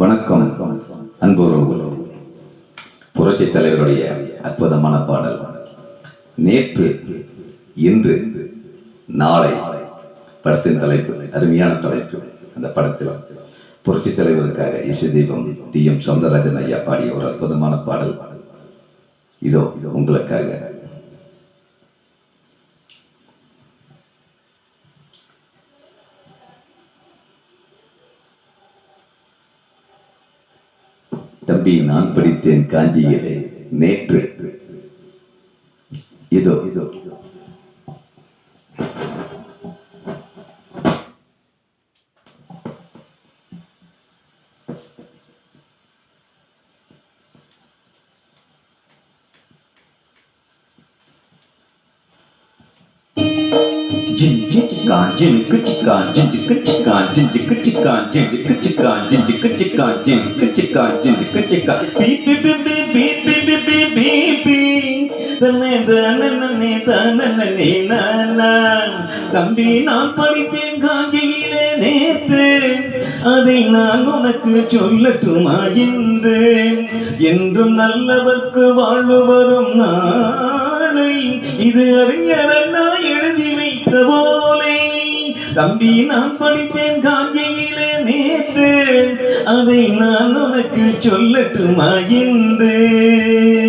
வணக்கம் அன்புறவுகள் புரட்சி தலைவருடைய அற்புதமான பாடல். நேற்று இன்று நாளை படத்தின் தலைப்பு அருமையான தலைப்பு அந்த படத்தில் புரட்சி தலைவருக்காக இசை தீபம் டி எம் சௌந்தரராஜன் ஐயா பாடிய ஒரு அற்புதமான பாடல். இதோ உங்களுக்காக தம்பி நான் படித்தேன் காஞ்சியிலே. நேற்று. இதோ. இதோ Jin jin jin kuchikan jin kuchikan jin kuchikan jin kuchikan jin kuchikan jin kuchikan jin kuchikan beep beep beep beep beep beep beep beep beep தன்னை தனனே தனனே நானா தம்பி நான் படித்தேன் காஞ்சியிலே நேத்து அதை நான் உனக்கு சொல்லட்டுமா என்று என்றும் நல்லவர்க்கு வாழ்வு வரும் நாளை இது அறிஞர் அண்ணா எழுதி படித்த போலே தம்பி நான் படித்தேன் காஞ்சியிலே நேத்து. அதை நான் உனக்கு சொல்லட்டுமா? என்று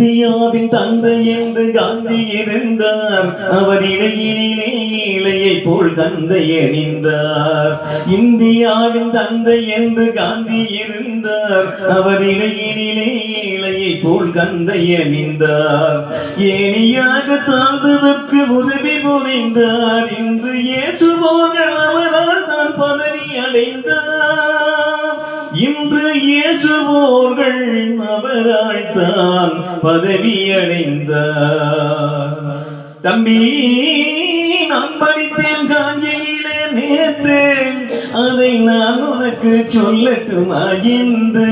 இந்தியாவின் தந்தை என்று காந்தி இருந்தார். அவர் இடையினிலே இலையை போல் கந்தை அணிந்தார். இந்தியாவின் தந்தை என்று காந்தி இருந்தார். அவர் இடையினிலே இலையை போல் கந்தை அணிந்தார். ஏனியாக தாழ்ந்தவர்க்கு உதவி புரிந்தார். இன்று இயேசுவோர்கள் அவரால் தான் பதவி அடைந்தார். இன்று இயேசுவோர்கள் அவரால் தான் பதவி தம்பி நான் படித்தேன் காஞ்சியிலே நேத்து அதை நான் உனக்கு சொல்லட்டுமா என்று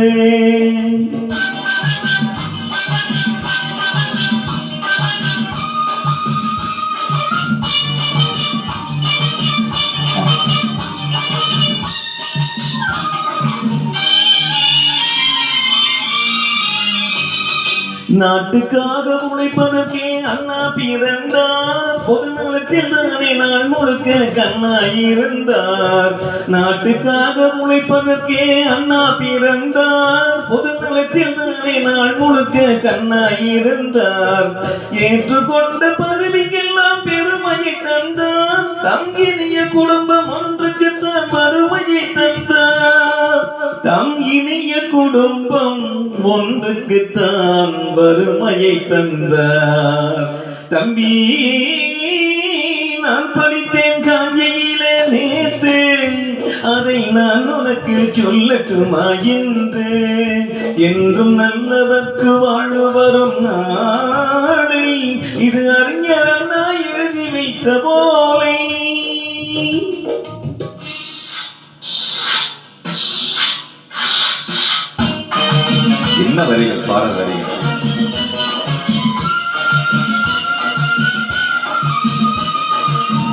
நாட்டுக்காக உழைப்பதற்கே அண்ணா பிறந்தார். பொது நலத்தில் தானே நாள் முழுக்க கண்ணாயிருந்தார் நாட்டுக்காக உழைப்பதற்கே அண்ணா பிறந்தார். பொது நலத்தில் தானே நாள் முழுக்க கண்ணாயிருந்தார் ஏற்றுக்கொண்ட பதவிக்கெல்லாம் பெருமையை தந்தார். தங்கினிய குடும்பம் ஒன்றுக்கு தான் மறுமையை தந்தார். தம் இனிய குடும்பம் ஒன்றுக்குத்தான் வறுமையை தந்தார். தம்பி நான் படித்தேன் காஞ்சியிலே நேத்து. அதை நான் உனக்கு சொல்லட்டுமா என்று என்றும் நல்லவர்க்கு வாழ்வு வரும் நாளை இது அறிஞர் அண்ணா எழுதி வைத்தவோ நல்ல வரிகள் பாடல் வரிகள்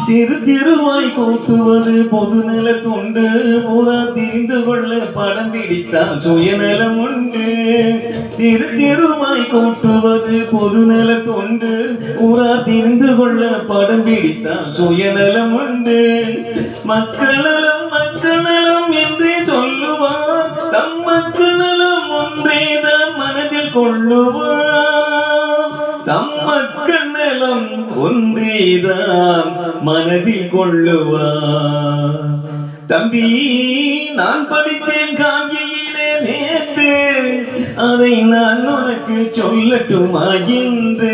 திரு திருவாய் கூட்டுவது பொது நில துண்டு. பூரா தெரிந்து கொள்ள படம் பிடித்தால் சுயநலம் உண்டு. திரு திருவாய் கூட்டுவது பொது நில துண்டு. பூரா தெரிந்து கொள்ள படம் பிடித்தால் சுயநலம் உண்டு. மக்கள் மக்கள் தம் ஒன்றேதான் மனதில் கொள்ளுவார். தம்பி நான் படித்தேன் காஞ்சியிலே நேத்து. அதை நான் உனக்கு சொல்லட்டுமா என்று?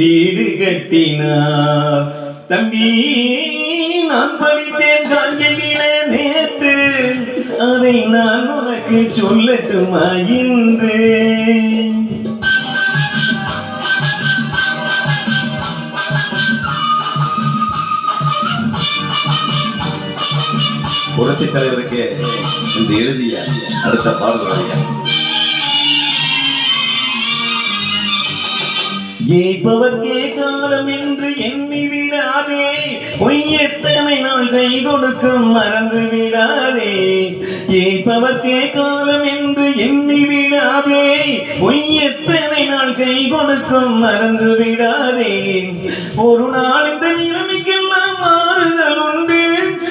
வீடு கட்டினார். தம்பி நான் படித்தேன் காஞ்சலிலே நேத்து அதை நான் உனக்கு சொல்லட்டுமா இன்று? புரட்சி தலைவருக்கு இன்று எழுதிய அடுத்த பாடல் வரிகள் காலம் என்று எண்ணி விடாதே. பொய் எத்தனை நாள் கை கொடுக்கும் மறந்து விடாதே. ஏய்ப்பவர்க்கே காலம் என்று எண்ணி விடாதே. பொய் எத்தனை நாள் கை கொடுக்கும் மறந்து விடாதே. ஒரு நாள் இந்த நிலைமைக்கெல்லாம் மாறுதல் உண்டு.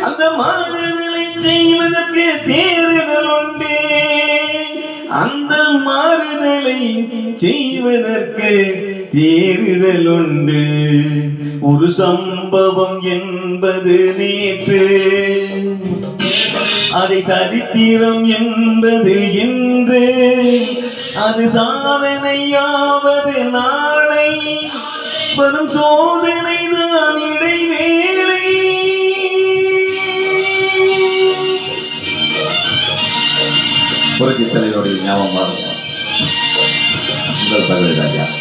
அந்த மாறுதலை செய்வதற்கு தேறுதல் உண்டு. அந்த மாறுதலை செய்வதற்கு தேறுதல் உண்டு ஒரு சம்பவம் என்பது நேற்று. அதை சரித்திரம் என்பது என்று அது சாதனையாவது நாளை. வரும் சோதனை தான் இடைவேளை. புரட்சி தலைவருடைய ஞாபகம் உங்கள் தகவல் ராஜா